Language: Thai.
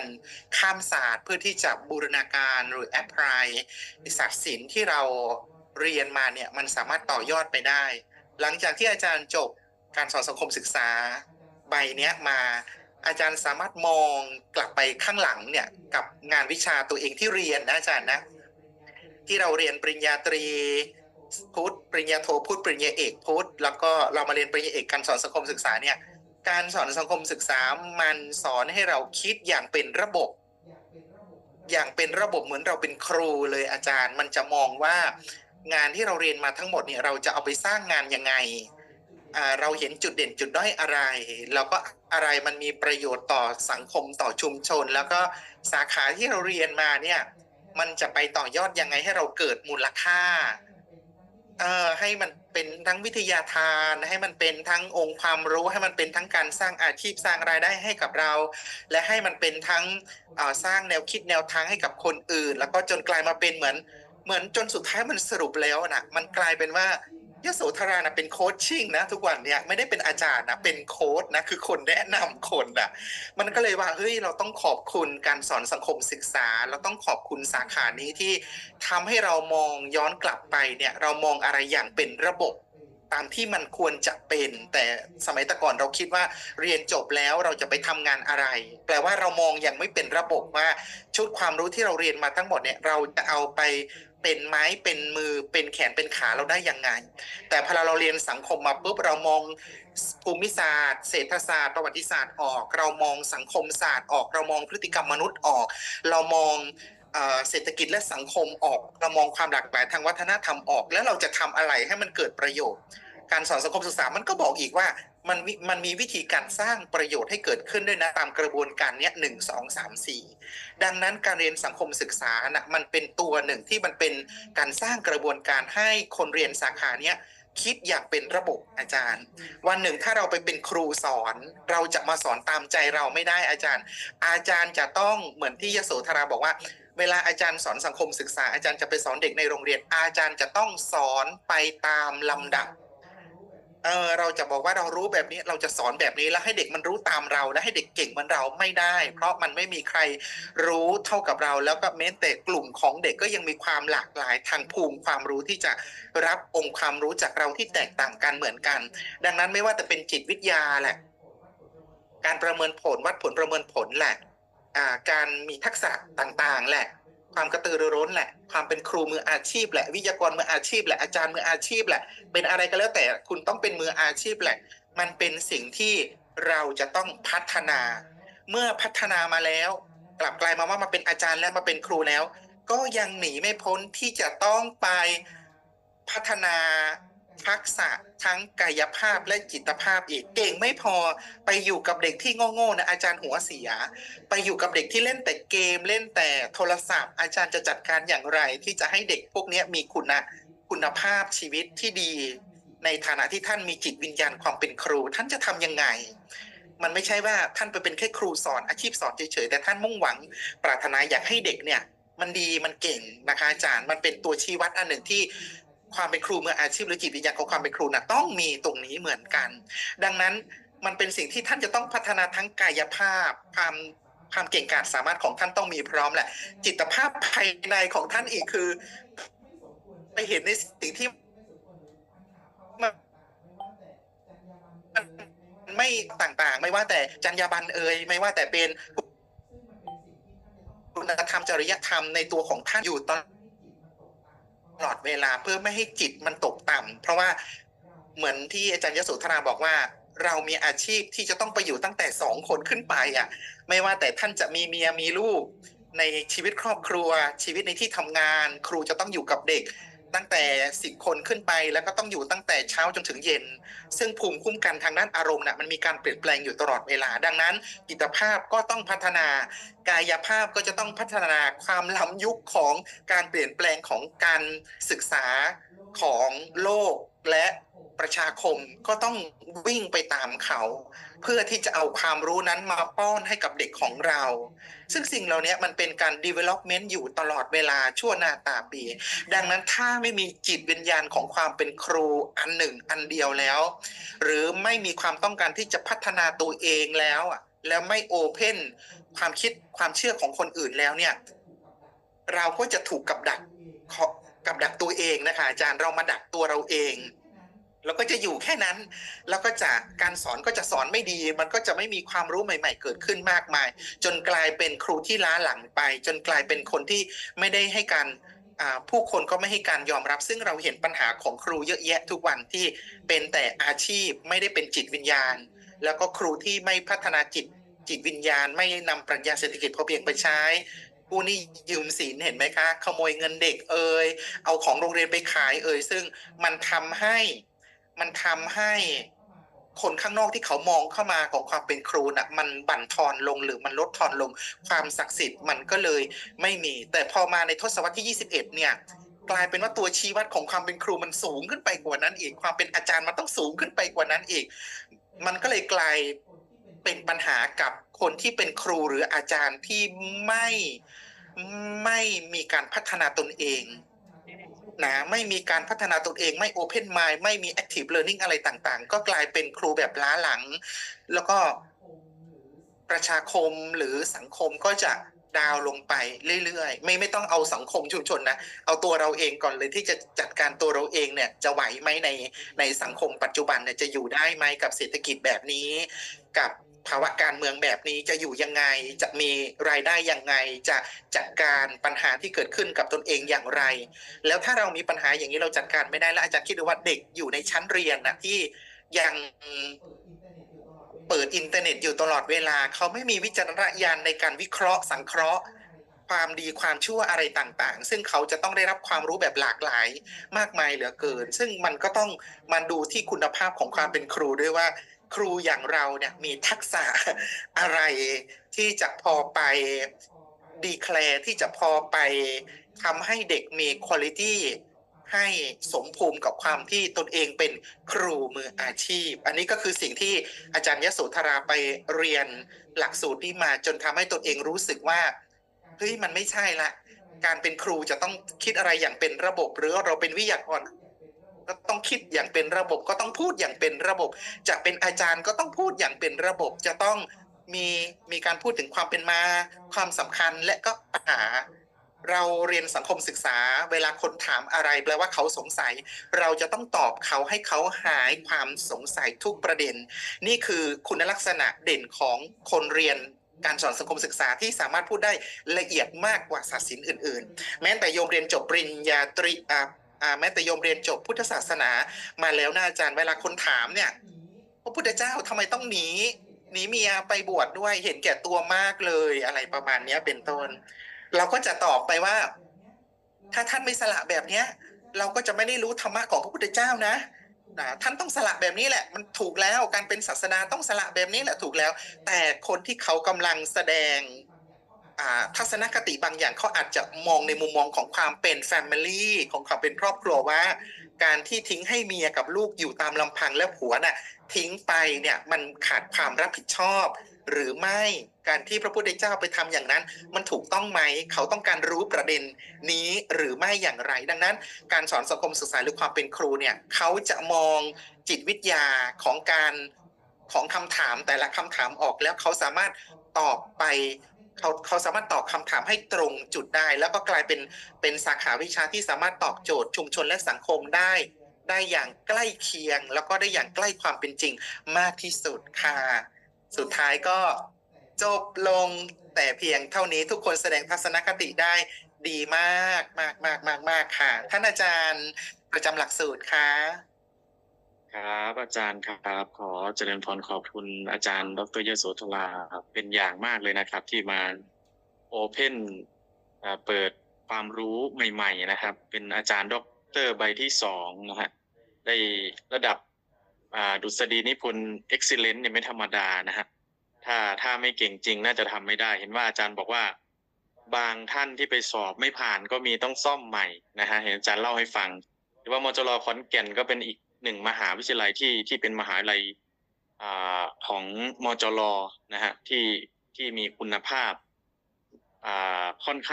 นข้ามศาสตร์ เพื่อที่จะบูรณาการหรือแอพพลายศาสตร์ศิลป์ที่เราเรียนมาเนี่ยมันสามารถต่อยอดไปได้ หลังจากที่อาจารย์จบการสอนสังคมศึกษาใบเนี้ยมาอาจารย์สามารถมองกลับไปข้างหลังเนี่ยกับงานวิชาตัวเองที่เรียนนะอาจารย์นะ ที่เราเรียนปริญญาตรีพุทธปริญญาโทพุทธปริญญาเอกพุทธแล้วก็เรามาเรียนปริญญาเอกการสอนสังคมศึกษาเนี่ย การสอนสังคมศึกษามันสอนให้เราคิดอย่างเป็นระบบ อย่างเป็นระบบเหมือนเราเป็นครูเลยอาจารย์ มันจะมองว่างานที่เราเรียนมาทั้งหมดเนี่ยเราจะเอาไปสร้างงานยังไง เราเห็นจุดเด่นจุดด้อยอะไร แล้วก็อะไรมันมีประโยชน์ต่อสังคมต่อชุมชน แล้วก็สาขาที่เราเรียนมาเนี่ยมันจะไปต่อยอดยังไงให้เราเกิดมูลค่า เอ่อให้มันเป็นทั้งวิทยาทาน ให้มันเป็นทั้งองค์ความรู้ ให้มันเป็นทั้งการสร้างอาชีพสร้างรายได้ให้กับเรา และให้มันเป็นทั้งเอ่อสร้างแนวคิดแนวทางให้กับคนอื่น แล้วก็จนกลายมาเป็นเหมือน เหมือนจนสุดท้ายมันสรุปแล้วนะมันกลายเป็นว่า ยโสธรานะเป็นโคชชิ่งนะทุกวันเนี่ยไม่ได้เป็นอาจารย์นะเป็นโค้ชนะคือคนแนะนำคนอะมันก็เลยว่าเฮ้ยเราต้องขอบคุณการสอนสังคมศึกษา เราต้องขอบคุณสาขานี้ที่ทำให้เรามองย้อนกลับไปเนี่ยเรามองอะไรอย่างเป็นระบบ ตามที่มันควรจะเป็น แต่สมัยแต่ก่อนเราคิดว่าเรียนจบแล้วเราจะไปทำงานอะไร แปลว่าเรามองอย่างไม่เป็นระบบว่าชุดความรู้ที่เราเรียนมาทั้งหมดเนี่ยเราจะเอาไปเป็นไม้เป็นมือเป็นแขนเป็นขาเราได้ยังไง แต่พอเราเรียนสังคมมาปุ๊บเรามองภูมิศาสตร์ เศรษฐศาสตร์ ประวัติศาสตร์ออก เรามองสังคมศาสตร์ออก เรามองพฤติกรรมมนุษย์ออก เรามองเอ่อเศรษฐกิจและสังคมออก เรามองความหลากหลายทางวัฒนธรรมออก แล้วเราจะทำอะไรให้มันเกิดประโยชน์ การสอนสังคมศึกษามันก็บอกอีกว่ามันมันมีวิธีการสร้างประโยชน์ให้เกิดขึ้นด้วยนะตามกระบวนการเนี้ยหนึ่งสองสามสี่ดังนั้นการเรียนสังคมศึกษานะมันเป็นตัวหนึ่งที่มันเป็นการสร้างกระบวนการให้คนเรียนสาขาเนี้ยคิดอย่างเป็นระบบอาจารย์ วันหนึ่งถ้าเราไปเป็นครูสอน เราจะมาสอนตามใจเราไม่ได้อาจารย์ อาจารย์จะต้องเหมือนที่ยโสธราบอกว่า เวลาอาจารย์สอนสังคมศึกษาอาจารย์จะไปสอนเด็กในโรงเรียน อาจารย์จะต้องสอนไปตามลำดับ เออเราจะบอกว่าเรารู้แบบนี้เราจะสอนแบบนี้แล้วให้เด็กมันรู้ตามเรา และให้เด็กเก่งเหมือนเราไม่ได้ เพราะมันไม่มีใครรู้เท่ากับเรา แล้วก็แม้แต่กลุ่มของเด็กก็ยังมีความหลากหลายทางภูมิความรู้ที่จะรับองค์ความรู้จากเราที่แตกต่างกันเหมือนกัน ดังนั้นไม่ว่าจะเป็นจิตวิทยาแหละ การประเมินผลวัดผลประเมินผลแหละอ่าการมีทักษะต่างๆ แหละ ความกระตือรือร้นแหละ ความเป็นครูมืออาชีพแหละ วิทยากรมืออาชีพแหละ อาจารย์มืออาชีพแหละ เป็นอะไรก็แล้วแต่คุณต้องเป็นมืออาชีพแหละ มันเป็นสิ่งที่เราจะต้องพัฒนา เมื่อพัฒนามาแล้ว กลับกลายมาว่ามาเป็นอาจารย์และมาเป็นครูแล้ว ก็ยังหนีไม่พ้นที่จะต้องไปพัฒนา ทักษะทั้งกายภาพและจิตภาพอีก เก่งไม่พอไปอยู่กับเด็กที่โง่ๆนะอาจารย์หัวเสีย ไปอยู่กับเด็กที่เล่นแต่เกมเล่นแต่โทรศัพท์ อาจารย์จะจัดการอย่างไร ที่จะให้เด็กพวกนี้มีคุณะคุณภาพชีวิตที่ดี ในฐานะที่ท่านมีจิตวิญญาณความเป็นครู ท่านจะทำยังไง มันไม่ใช่ว่าท่านไปเป็นแค่ครูสอนอาชีพสอนเฉยๆแต่ท่านมุ่งหวัง ปรารถนาอยากให้เด็กเนี่ย มันดีมันเก่งนะคะอาจารย์มันเป็นตัวชี้วัดอันหนึ่งที่ ความเป็นครูมืออาชีพหรือจิตวิญญาณของความเป็นครูนะต้องมีตรงนี้เหมือนกัน ดังนั้นมันเป็นสิ่งที่ท่านจะต้องพัฒนาทั้งกายภาพความความเก่งกาจสามารถของท่านต้องมีพร้อมแหละ จิตภาพภายในของท่านอีกคือ ไปเห็นในสิ่งที่มันไม่ต่างๆ ไม่ว่าแต่จรรยาบรรณเอ่ยไม่ว่าแต่เป็นคุณธรรมจริยธรรมในตัวของท่านอยู่ตอน ลอดเวลาเพื่อไม่ให้จิตมันตกต่ำเพราะว่าเหมือนที่อาจารย์ยโสธราบอกว่า เรามีอาชีพที่จะต้องไปอยู่ตั้งแต่สองคนขึ้นไปอะ ไม่ว่าแต่ท่านจะมีเมียมีลูก ในชีวิตครอบครัวชีวิตในที่ทำงาน ครูจะต้องอยู่กับเด็ก ตั้งแต่สิบคนขึ้นไป แล้วก็ต้องอยู่ตั้งแต่เช้าจนถึงเย็น ซึ่งภูมิคุ้มกันทางด้านอารมณ์น่ะมันมีการเปลี่ยนแปลงอยู่ตลอดเวลา ดังนั้นกิตภาพก็ต้องพัฒนากายภาพก็จะต้องพัฒนาความล้ำยุคของการเปลี่ยนแปลงของการศึกษาของโลก และประชาคมก็ต้องวิ่งไปตามเขา เพื่อที่จะเอาความรู้นั้นมาป้อนให้กับเด็กของเรา ซึ่งสิ่งเหล่านี้มันเป็นการ development อยู่ตลอดเวลาชั่วนาตาปี ดังนั้นถ้าไม่มีจิตวิญญาณของความเป็นครูอันหนึ่งอันเดียวแล้ว หรือไม่มีความต้องการที่จะพัฒนาตัวเองแล้วอะแล้วไม่โอเพนความคิดความเชื่อของคนอื่นแล้วเนี่ย เราก็จะถูกกับดัก กับดักตัวเองนะคะอาจารย์เรามาดักตัวเราเองแล้วก็จะอยู่แค่นั้น แล้วก็จะการสอนก็จะสอนไม่ดี มันก็จะไม่มีความรู้ใหม่ ๆ เกิดขึ้นมากมาย จนกลายเป็นครูที่ล้าหลังไป จนกลายเป็นคนที่ไม่ได้ให้การผู้คนก็ไม่ให้การยอมรับ ซึ่งเราเห็นปัญหาของครูเยอะแยะทุกวันที่เป็นแต่อาชีพไม่ได้เป็นจิตวิญญาณ แล้วก็ครูที่ไม่พัฒนาจิตจิตวิญญาณ ไม่นำปรัชญาเศรษฐกิจพอเพียงไปใช้ ผู้นี่ยืมศีลเห็นไหมคะ ขโมยเงินเด็กเอ่ยเอาของโรงเรียนไปขายเอ่ยซึ่งมันทำให้มันทำให้คนข้างนอกที่เขามองเข้ามาของความเป็นครูน่ะมันบั่นทอนลงหรือมันลดทอนลง ความศักดิ์สิทธิ์มันก็เลยไม่มี แต่พอมาในทศวรรษที่ 21 เนี่ยกลายเป็นว่าตัวชี้วัดของความเป็นครูมันสูงขึ้นไปกว่านั้นอีก ความเป็นอาจารย์มันต้องสูงขึ้นไปกว่านั้นอีก มันก็เลยกลายเป็นปัญหากับคนที่เป็นครูหรืออาจารย์ที่ไม่ ไม่มีการพัฒนาตนเองนะไม่มีการพัฒนาตนเองไม่ Open Mind ไม่มี Active Learning อะไรต่างๆ ก็กลายเป็นครูแบบล้าหลัง แล้วก็ประชาคมหรือสังคมก็จะดาวลงไปเรื่อยๆ ไม่ไม่ต้องเอาสังคมชุมชนนะเอาตัวเราเองก่อนเลยที่จะจัดการตัวเราเองเนี่ยจะไหวไหมในในสังคมปัจจุบันเนี่ยจะอยู่ได้ไหมกับเศรษฐกิจแบบนี้ กับ ภาวะการเมืองแบบนี้จะอยู่ยังไง จะมีรายได้ยังไง จะจัดการปัญหาที่เกิดขึ้นกับตนเองอย่างไร แล้วถ้าเรามีปัญหาอย่างนี้เราจัดการไม่ได้แล้วอาจารย์คิดดูว่าเด็กอยู่ในชั้นเรียนนะที่ยังเปิดอินเทอร์เน็ตอยู่ตลอดเวลา เขาไม่มีวิจารณญาณในการวิเคราะห์สังเคราะห์ ความดีความชั่วอะไรต่างๆ ซึ่งเขาจะต้องได้รับความรู้แบบหลากหลายมากมายเหลือเกิน ซึ่งมันก็ต้องมาดูที่คุณภาพของความเป็นครูด้วยว่า ครูอย่างเราเนี่ยมีทักษะอะไรที่จะพอไปดีแคลร์ที่จะพอไปทำให้เด็กมีคุณ i t y ให้สมภูมิกับความที่ตนเองเป็นครูมืออาชีพ อันนี้ก็คือสิ่งที่อาจารย์ยโสธราไปเรียนหลักสูตรนี้มาจนทำให้ตนเองรู้สึกว่าเฮ้ยมันไม่ใช่ละ การเป็นครูจะต้องคิดอะไรอย่างเป็นระบบ หรือเราเป็นวิทยากร ก็ต้องคิดอย่างเป็นระบบ ก็ต้องพูดอย่างเป็นระบบ จะเป็นอาจารย์ก็ต้องพูดอย่างเป็นระบบ จะต้องมีมีการพูดถึงความเป็นมา ความสำคัญและก็ปัญหา เราเรียนสังคมศึกษา เวลาคนถามอะไร แปลว่าเขาสงสัย เราจะต้องตอบเขาให้เขาหายความสงสัยทุกประเด็น นี่คือคุณลักษณะเด่นของคนเรียนการสอนสังคมศึกษาที่สามารถพูดได้ละเอียดมากกว่าศาสตร์ศิลป์อื่น ๆ แม้แต่โยมเรียนจบปริญญาตรีอ่า แม้แต่โยมเรียนจบพุทธศาสนามาแล้วนะอาจารย์เวลาคนถามเนี่ยพระพุทธเจ้าทำไมต้องหนีหนีเมียไปบวชดด้วยเห็นแก่ตัวมากเลยอะไรประมาณเนี้ยเป็นต้น เราก็จะตอบไปว่า ถ้าท่านไม่สละแบบเนี้ย เราก็จะไม่ได้รู้ธรรมะของพระพุทธเจ้านะนะท่านต้องสละแบบนี้แหละ มันถูกแล้วการเป็นศาสนาต้องสละแบบนี้แหละถูกแล้ว แต่คนที่เขากำลังแสดง ทัศนคติบางอย่างเขาอาจจะมองในมุมมองของความเป็นแฟมิลี่ของความเป็นครอบครัวว่า การที่ทิ้งให้เมียกับลูกอยู่ตามลำพังแล้วผัวน่ะทิ้งไปเนี่ยมันขาดความรับผิดชอบ หรือไม่การที่พระพุทธเจ้าไปทำอย่างนั้น มันถูกต้องไหมเขาต้องการรู้ประเด็นนี้หรือไม่อย่างไร ดังนั้น การสอนสังคมศึกษาหรือความเป็นครูเนี่ยเขาจะมองจิตวิทยาของการของคำถามแต่ละคำถามออกแล้วเขาสามารถตอบไป เขาเขาสามารถตอบคำถามให้ตรงจุดได้ แล้วก็กลายเป็นเป็นสาขาวิชาที่สามารถตอบโจทย์ชุมชนและสังคมได้ ได้อย่างใกล้เคียง แล้วก็ได้อย่างใกล้ความเป็นจริงมากที่สุดค่ะสุดท้ายก็จบลงแต่เพียงเท่านี้ทุกคนแสดงทัศนคติได้ดีมากมากมากมากมากค่ะ ท่านอาจารย์ประจำหลักสูตรค่ะ ครับอาจารย์ครับขอเจริญพรขอบคุณอาจารย์ ดรยโสธราครับเป็นอย่างมากเลยนะครับ ที่มาโอเพนเปิดความรู้ใหม่ ๆ นะครับ เป็นอาจารย์ด็อกเตอร์ใบที่สองนะฮะได้ระดับดุษฎีนิพนธ์เอ็กซิเลนต์เนี่ยไม่ธรรมดานะฮะถ้าถ้าไม่เก่งจริงน่าจะทำไม่ได้ เห็นว่าอาจารย์บอกว่า บางท่านที่ไปสอบไม่ผ่านก็มีต้องซ่อมใหม่นะฮะเห็นอาจารย์เล่าให้ฟัง หรือว่ามจรขอนแก่นก็เป็นอีก หนึ่งมหาวิทยาลัยที่ที่เป็นมหาวิทยาลัยอ่าของมจรนะฮะที่ที่มีคุณภาพอ่าค่อนข้าง